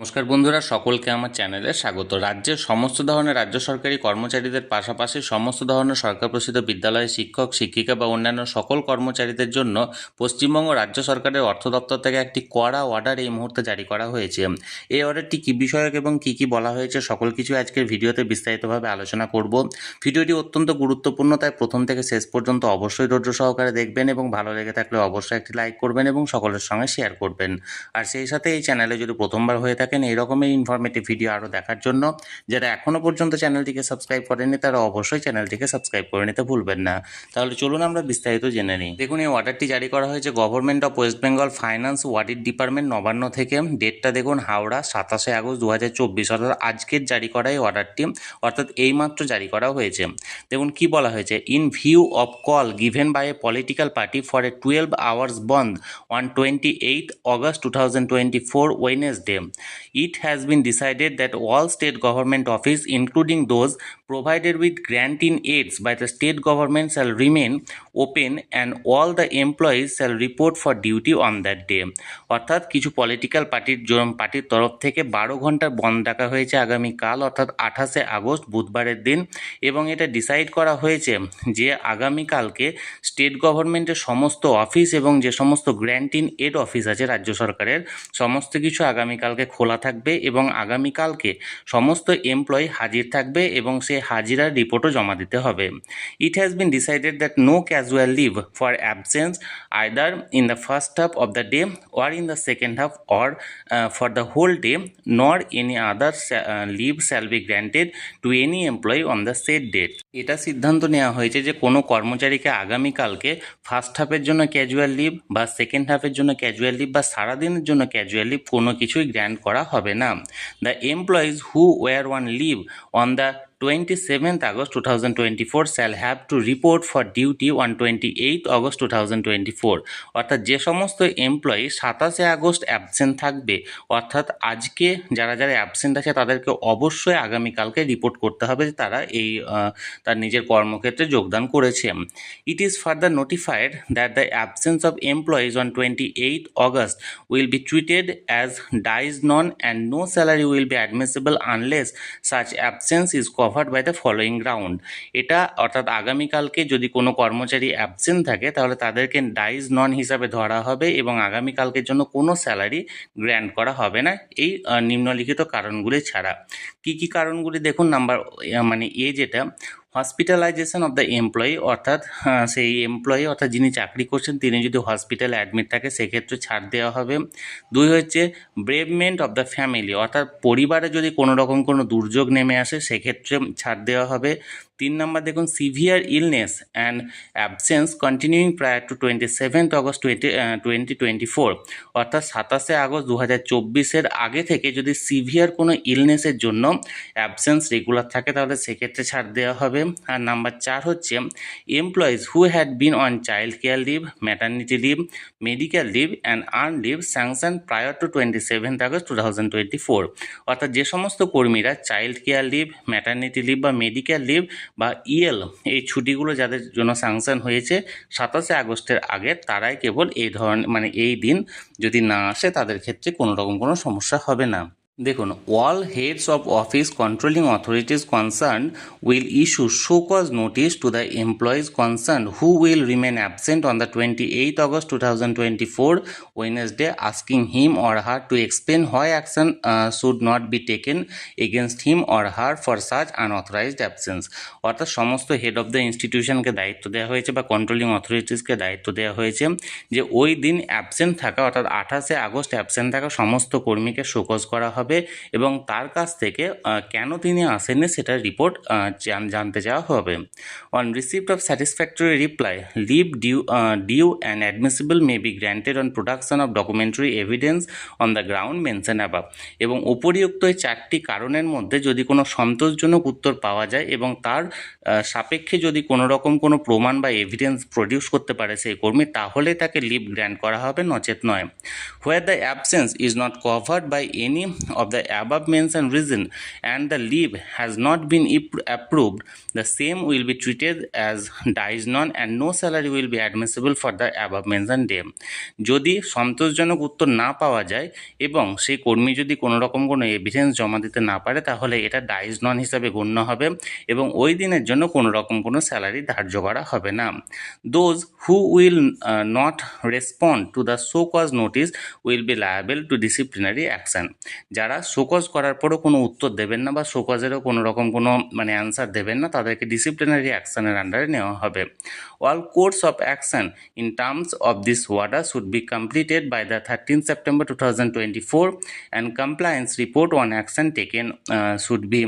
নমস্কার বন্ধুরা, সকলকে আমার চ্যানেলে স্বাগত। রাজ্যের সমস্ত ধরনের রাজ্য সরকারি কর্মচারীদের পাশাপাশি সমস্ত ধরনের সরকার প্রসিদ্ধ বিদ্যালয়ের শিক্ষক, শিক্ষিকা বা অন্যান্য সকল কর্মচারীদের জন্য পশ্চিমবঙ্গ রাজ্য সরকারের অর্থ দপ্তর থেকে একটি কড়া অর্ডার এই মুহূর্তে জারি করা হয়েছে। এই অর্ডারটি কী বিষয়ক এবং কী কী বলা হয়েছে সকল কিছু আজকের ভিডিওতে বিস্তারিতভাবে আলোচনা করব। ভিডিওটি অত্যন্ত গুরুত্বপূর্ণ, তাই প্রথম থেকে শেষ পর্যন্ত অবশ্যই ধৈর্য সহকারে দেখবেন এবং ভালো লেগে থাকলে অবশ্যই একটি লাইক করবেন এবং সকলের সঙ্গে শেয়ার করবেন। আর সেই সাথে এই চ্যানেলে যদি প্রথমবার হয়ে থাকেন এই রকমের ইনফরমেটিভ ভিডিও আরও দেখার জন্য। যারা এখনও পর্যন্ত চ্যানেলটিকে সাবস্ক্রাইব করেনি তারা অবশ্যই চ্যানেলটিকে সাবস্ক্রাইব করে নিতে ভুলবেন না। তাহলে চলুন আমরা বিস্তারিত জেনে নিই। দেখুন, এই অর্ডারটি জারি করা হয়েছে government of West Bengal finance audit department Nabanna থেকে। ডেটটা দেখুন, হাওড়া, সাতাশে আগস্ট দু হাজার চব্বিশ অর্থাৎ আজকের জারি করা এই অর্ডারটি অর্থাৎ এইমাত্র জারি করা হয়েছে। দেখুন, কি বলা হয়েছে? In view of call given by a political party for a twelve hours bandh on 28 August 2024 Wednesday. It has been decided that all state government office including those provided with grant in aids by the state government shall remain open and all the employees shall report for duty on that day. অর্থাৎ কিছু political পার্টির পার্টির তরফ থেকে বারো ঘণ্টার বন্ধ ডাকা হয়েছে আগামীকাল অর্থাৎ আঠাশে আগস্ট বুধবারের দিন এবং এটা ডিসাইড করা হয়েছে যে আগামীকালকে স্টেট গভর্নমেন্টের সমস্ত অফিস এবং যে সমস্ত গ্র্যান্ট ইন এড অফিস আছে রাজ্য সরকারের সমস্ত কিছু আগামীকালকে খোলা থাকবে এবং আগামীকালকে সমস্ত এমপ্লয়ি হাজির থাকবে এবং সে হাজিরার রিপোর্টও জমা দিতে হবে। It has been decided that no casual leave for absence either in the first half of the day or in the second half or for the whole day nor any other leave shall be granted to any employee on the set date এটা সিদ্ধান্ত নেওয়া হয়েছে যে কোনো কর্মচারীকে আগামীকালকে first হাফের জন্য ক্যাজুয়াল লিভ বা সেকেন্ড হাফের জন্য ক্যাজুয়াল লিভ বা সারাদিনের জন্য ক্যাজুয়াল লিভ কোনো কিছুই গ্র্যান্ট করা হবে না। The employees who were on leave on the twenty seventh August two thousand twenty four shall have to report for duty on twenty eight August two thousand twenty four অর্থাৎ যে সমস্ত employee সাতাশে August absent থাকবে, অর্থাৎ আজকে যারা যারা absent আছে তাদেরকে অবশ্যই আগামীকালকে রিপোর্ট করতে হবে যে তারা এই তার নিজের কর্মক্ষেত্রে যোগদান করেছে। It is further notified that the absence of employees on twenty eight August will be treated as dies non and no salary will be admissible unless such absence is covered by the following ground এটা অর্থাৎ আগামীকালকে যদি কোনো কর্মচারী absent থাকে, তাহলে তাদেরকে dies নন হিসাবে ধরা হবে এবং আগামীকালকের জন্য কোনো স্যালারি গ্র্যান্ড করা হবে না। এই নিম্নলিখিত কারণগুলি ছাড়া। কি কি কারণগুলি? দেখুন নাম্বার মানে এ যেটা হসপিটালাইজেশন অফ দ্য এমপ্লয়ি অর্থাৎ সেই এমপ্লয়ি অর্থাৎ যিনি চাকরি করছেন, তিনি যদি হসপিটালে অ্যাডমিট থাকে, সেক্ষেত্রে ছাড় দেওয়া হবে। দুই হচ্ছে ব্রেভমেন্ট অফ দ্য ফ্যামিলি অর্থাৎ পরিবারে যদি কোনো রকম কোনো দুর্যোগ নেমে আসে, সেক্ষেত্রে ছাড় দেওয়া হবে। তিন নম্বর, দেখুন severe illness and absence continuing prior to twenty seventh August twenty twenty twenty four অর্থাৎ সাতাশে আগস্ট দু হাজার চব্বিশের আগে থেকে যদি সিভিয়ার কোনো ইলনেসের জন্য অ্যাবসেন্স রেগুলার থাকে, তাহলে সেক্ষেত্রে ছাড় দেওয়া হবে। আর নাম্বার চার হচ্ছে employees who had been on child care leave maternity leave medical leave and earn leave sanction prior to twenty seventh August two thousand twenty four অর্থাৎ যে সমস্ত কর্মীরা child care leave maternity leave বা medical leave বা EL এই ছুটিগুলো যাদের জন্য স্যাংশন হয়েছে, সাতাশে আগস্টের আগে তারাই কেবল এই ধরনের মানে এই দিন যদি না আসে, তাদের ক্ষেত্রে কোনো রকম কোনো সমস্যা হবে না। দেখুন all heads of office controlling authorities concern will issue show cause notice to the employees concern who will remain absent on the twenty eight August two thousand twenty four Wednesday asking him or her to explain why action should not be taken against him or her for such unauthorised absence অর্থাৎ সমস্ত head of the ইনস্টিটিউশনকে দায়িত্ব দেওয়া হয়েছে বা controlling অথরিটিসকে দায়িত্ব দেওয়া হয়েছে যে ওই দিন অ্যাবসেন্ট থাকা, অর্থাৎ আঠাশে আগস্ট অ্যাবসেন্ট থাকা সমস্ত কর্মীকে শোকজ করা হবে। এবং তার কাছ থেকে কেন তিনি আসেননি সেটার রিপোর্ট জানতে চাওয়া হবে। On receipt of satisfactory reply leave due due and admissible may be granted on production of documentary evidence on the ground mention above এবং উপরিউক্ত এই চারটি কারণের মধ্যে যদি কোনো সন্তোষজনক উত্তর পাওয়া যায় এবং তার সাপেক্ষে যদি কোনো রকম কোনো প্রমাণ বা এভিডেন্স প্রডিউস করতে পারে সেই কর্মী, তাহলে তাকে লিভ গ্র্যান্ট করা হবে, নচেত নয়। Where the absence is not covered by any of the above mentioned reason and the leave has not been ap- approved, the same will be treated as dies non and no salary will be admissible for the above mentioned day. যদি সন্তোষজনক উত্তর না পাওয়া যায় এবং সেই কর্মী যদি কোনো রকম কোনো এভিডেন্স জমা দিতে না পারে তাহলে এটা ডাইজ নন হিসাবে গণ্য হবে এবং ওই দিনের জন্য কোনো রকম কোনো স্যালারি ধার্য করা হবে না those who will not respond to the show cause notice will be liable to disciplinary action যারা শোকজ করার পরও কোনো উত্তর দেবেন না বা শোকজেরও কোনো রকম কোনো মানে অ্যান্সার দেবেন না, তাদেরকে ডিসিপ্লিনারি অ্যাকশনের আন্ডারে নেওয়া হবে। All course of action in terms of this order should be completed by the thirteen September two thousand twenty four and compliance report on action taken should be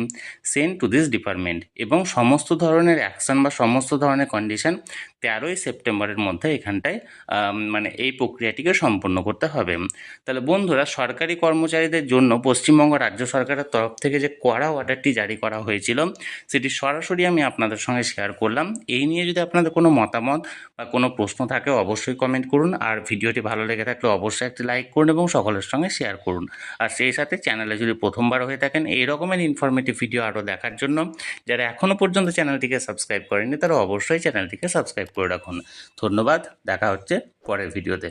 sent to this department এবং সমস্ত ধরনের action বা সমস্ত ধরনের condition তেরোই সেপ্টেম্বরের মধ্যে এখানটায় মানে এই প্রক্রিয়াটিকে সম্পন্ন করতে হবে। তাহলে বন্ধুরা, সরকারি কর্মচারীদের জন্য পশ্চিমবঙ্গ রাজ্য সরকারের তরফ থেকে যে কড়া অর্ডারটি জারি করা হয়েছিল, সেটি সরাসরি আমি আপনাদের সঙ্গে শেয়ার করলাম। এই নিয়ে যদি আপনাদের কোনো মতামত বা কোনো প্রশ্ন থাকে, অবশ্যই কমেন্ট করুন। আর ভিডিওটি ভালো লেগে থাকলে অবশ্যই একটি লাইক করুন এবং সকলের সঙ্গে শেয়ার করুন। আর সেই সাথে চ্যানেলে যদি প্রথমবার হয়ে থাকেন এই রকমের ইনফরমেটিভ ভিডিও আরও দেখার জন্য যারা এখনও পর্যন্ত চ্যানেলটিকে সাবস্ক্রাইব করেননি, তারা অবশ্যই চ্যানেলটিকে সাবস্ক্রাইব করে রাখুন। ধন্যবাদ, দেখা হচ্ছে পরের ভিডিওতে